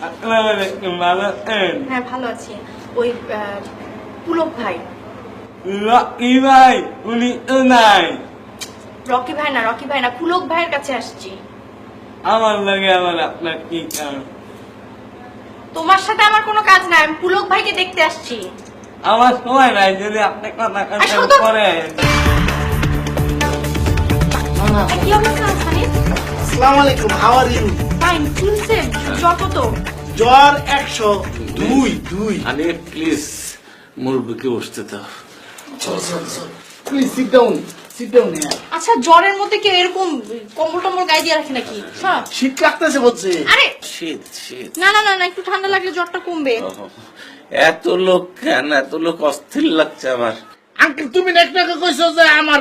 ভালো আছেন হ্যাঁ ভালো আছি। ওই পুলক ভাই। রকি ভাই উনি তো নাই। রকি ভাই না রকি ভাই না পুলক ভাইয়ের কাছে আসছি। আমার লাগে আমার আপনার কি কাম তোমার সাথে আমার কোনো কাজ নাই আমি পুলক ভাইকে দেখতে আসছি। আমার সময় নাই যদি আপনি কথা কথা। করেন কি অবস্থা হাসানি আসসালামু আলাইকুম হাউ আর ইউ ফাইন জ্বর কত? জ্বর একশো দুই। দুই। আরে প্লিজ মুরব্বীকে বসতে দাও। চল চল চল। Please sit down sit down আচ্ছা জ্বরের মধ্যে কেউ এরকম কম্বল টম্বল গায়ে দিয়ে রাখে নাকি? শীত লাগতেছে বলছে। আরে! শীত শীত। না না না একটু ঠান্ডা লাগলে জ্বরটা কমবে। এত লোক কেন? এত লোক অস্থির লাগছে আমার। আঙ্কেল তুমি একটা কইছো যে আমার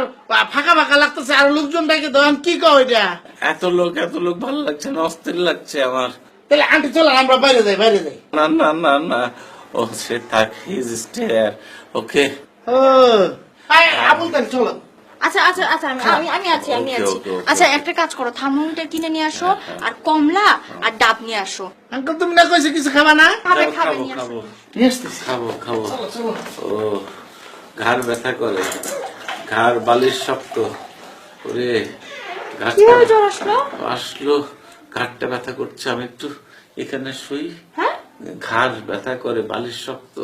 ফাঁকা ফাঁকা লাগতেছে আর লোকজন ডাকে দাও কি কও এটা? এত লোক এত লোক ভালো লাগছে না? অস্থির লাগছে আমার। তাহলে আন্টি চলো আমরা বাইরে যাই বাইরে যাই। না না না না। ও সে থাক হিজ স্টেয়ার। ওকে। ও আয় আবুল তাই চলো। আচ্ছা আচ্ছা আচ্ছা আমি আমি আমি আছি আমি আছি. আচ্ছা একটা কাজ করো থার্মোমিটার কিনে নিয়ে আসো আর কমলা আর ডাব নিয়ে আসো। আঙ্কেল তুমি না কইছো কিছু খাবা না? খাবে খাবে খাব নিয়ে আসো। খাব। খাব খাব। চলো চলো। ও ঘাড় ব্যথা করে। ঘাড় বালিশ শক্ত। ওরে আসলো? আসলো। ঘাড়টা ব্যথা করছে আমি একটু এখানে শুই। হ্যাঁ? ঘাড় ব্যথা করে বালিশ শক্ত।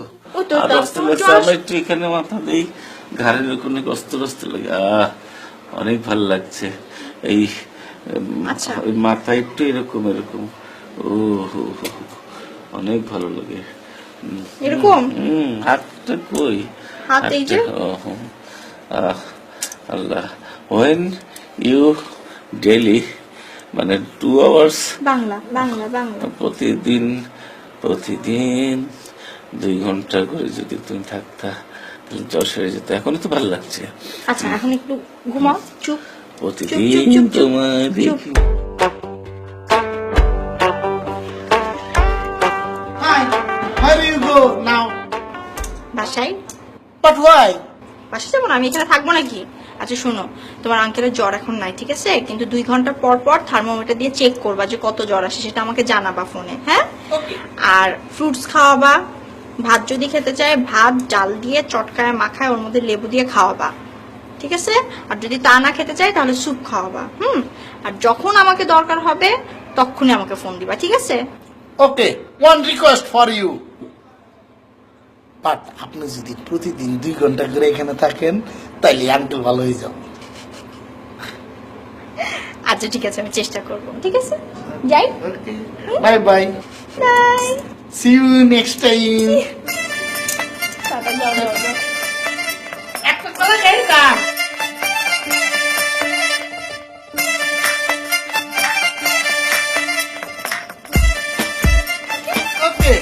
আমি একটু এখানে মাথা দেই। ঘাড়ের ওখানে কষ্ট কষ্ট লাগে আহ অনেক ভালো লাগছে। এই আচ্ছা। মাথা একটু এরকম এরকম। ও অনেক ভালো লাগে। এরকম? হাতটা কই? হাত এই যে? আল্লাহ। ওয়েন ইউ ডেলি মানে টু আওয়ার্স বাংলা বাংলা বাংলা। প্রতিদিন প্রতিদিন দুই ঘণ্টা করে যদি তুমি থাকতা তাহলে জ্বর সেরে যেত। এখনও তো ভালো লাগছে। আচ্ছা এখন একটু ঘুমাও চুপ প্রতিদিন। দেখি। Now? বাসায়? But why? বাসায় যাব না আমি এখানে থাকব নাকি? আচ্ছা শোনো তোমার আঙ্কেলের জ্বর এখন নাই ঠিক আছে? কিন্তু দুই ঘণ্টা পর পর থার্মোমিটার দিয়ে চেক করবা যে কত জ্বর আসে সেটা আমাকে জানাবা ফোনে হ্যাঁ? আর ফ্রুটস খাওয়াবা ভাত যদি খেতে চায় ভাত ডাল দিয়ে চটকায় মাখায় ওর মধ্যে লেবু দিয়ে খাওয়াবা ঠিক আছে? আর যদি তা না খেতে চায় তাহলে স্যুপ খাওয়াবা হুম? আর যখন আমাকে দরকার হবে তখনই আমাকে ফোন দিবা ঠিক আছে? Okay one request for you but আপনি যদি প্রতিদিন দুই ঘণ্টা করে এখানে থাকেন তাইলে আঙ্কেল ভালো হয়ে যাবে। আচ্ছা ঠিক আছে আমি চেষ্টা করব। ঠিক আছে? যাই। Bye bye bye see you next time. একটা ওকে